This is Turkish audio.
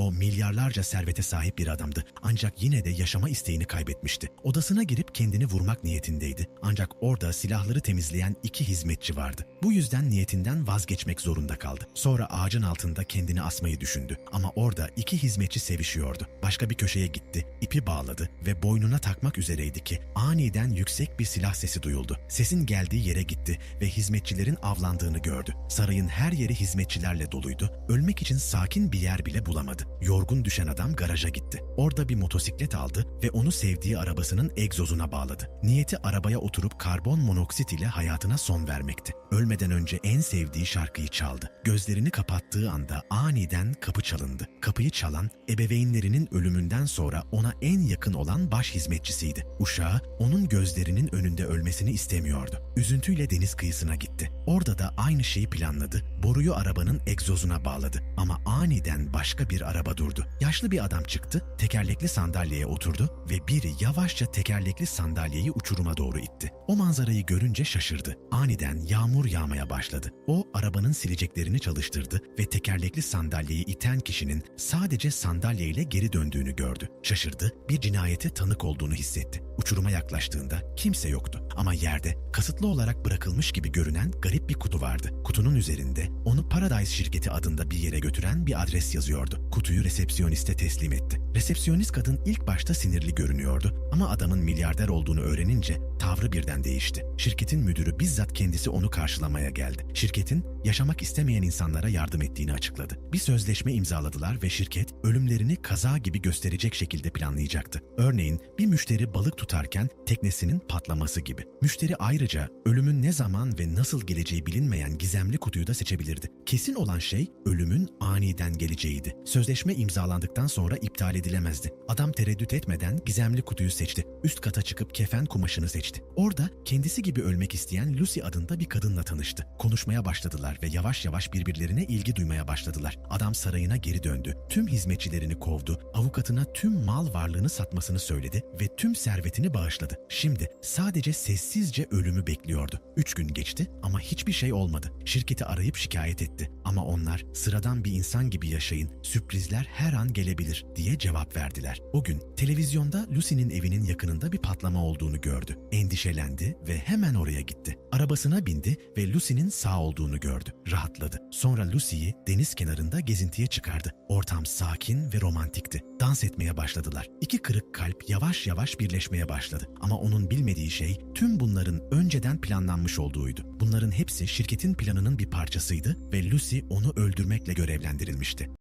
O milyarlarca servete sahip bir adamdı ancak yine de yaşama isteğini kaybetmişti. Odasına girip kendini vurmak niyetindeydi ancak orada silahları temizleyen iki hizmetçi vardı. Bu yüzden niyetinden vazgeçmek zorunda kaldı. Sonra ağacın altında kendini asmayı düşündü ama orada iki hizmetçi sevişiyordu. Başka bir köşeye gitti, ipi bağladı ve boynuna takmak üzereydi ki aniden yüksek bir silah sesi duyuldu. Sesin geldiği yere gitti ve hizmetçilerin avlandığını gördü. Sarayın her yeri hizmetçilerle doluydu. Ölmek için sakin bir yer bile bulamadı. Yorgun düşen adam garaja gitti. Orada bir motosiklet aldı ve onu sevdiği arabasının egzozuna bağladı. Niyeti arabaya oturup karbon monoksit ile hayatına son vermekti. Ölmeden önce en sevdiği şarkıyı çaldı. Gözlerini kapattığı anda aniden kapı çalındı. Kapıyı çalan ebeveynlerinin ölümünden sonra ona en yakın olan baş hizmetçisiydi. Uşağı onun gözlerinin önünde ölmesini istemiyordu. Üzüntüyle deniz kıyısına gitti. Orada da aynı şeyi planladı. Boruyu arabanın egzozuna bağladı. Ama aniden başka bir araba durdu. Yaşlı bir adam çıktı, tekerlekli sandalyeye oturdu ve biri yavaşça tekerlekli sandalyeyi uçuruma doğru itti. O manzarayı görünce şaşırdı. Aniden yağmur yağmaya başladı. O arabanın sileceklerini çalıştırdı ve tekerlekli sandalyeyi iten kişinin sadece sandalyeyle geri döndüğünü gördü. Şaşırdı, bir cinayete tanık olduğunu hissetti. Uçuruma yaklaştığında kimse yoktu ama yerde kasıtlı olarak bırakılmış gibi görünen garip bir kutu vardı. Kutunun üzerinde onu Paradise şirketi adında bir yere götüren bir adres yazıyordu. Kutuyu resepsiyoniste teslim etti. Resepsiyonist kadın ilk başta sinirli görünüyordu ama adamın milyarder olduğunu öğrenince tavrı birden değişti. Şirketin müdürü bizzat kendisi onu karşılamaya geldi. Şirketin yaşamak istemeyen insanlara yardım ettiğini açıkladı. Bir sözleşme imzaladılar ve şirket ölümlerini kaza gibi gösterecek şekilde planlayacaktı. Örneğin bir müşteri balık tutarken teknesinin patlaması gibi. Müşteri ayrıca ölümün ne zaman ve nasıl geleceği bilinmeyen gizemli kutuyu da seçebilirdi. Kesin olan şey ölümün aniden geleceğiydi. Sözleşme imzalandıktan sonra iptal edilemezdi. Adam tereddüt etmeden gizemli kutuyu seçti. Üst kata çıkıp kefen kumaşını seçti. Orada kendisi gibi ölmek isteyen Lucy adında bir kadınla tanıştı. Konuşmaya başladılar ve yavaş yavaş birbirlerine ilgi duymaya başladılar. Adam sarayına geri döndü. Tüm hizmetçilerini kovdu. Avukatına tüm mal varlığını satmasını söyledi ve tüm servetini bağışladı. Şimdi sadece sessizce ölümü bekliyordu. Üç gün geçti ama hiçbir şey olmadı. Şirketi arayıp şikayet etti. Ama onlar sıradan bir insan gibi yaşayın, sürprizler her an gelebilir diye cevap verdiler. O gün televizyonda Lucy'nin evinin yakınında bir patlama olduğunu gördü. Endişelendi ve hemen oraya gitti. Arabasına bindi ve Lucy'nin sağ olduğunu gördü. Rahatladı. Sonra Lucy'yi deniz kenarında gezintiye çıkardı. Ortam sakin ve romantikti. Dans etmeye başladılar. İki kırık kalp yavaş yavaş birleşmeye başladı. Ama onun bilmediği şey tüm bunların önceden planlanmış olduğuydu. Bunların hepsi şirketin planının bir parçasıydı ve Lucy onu öldürmekle görevlendirilmişti.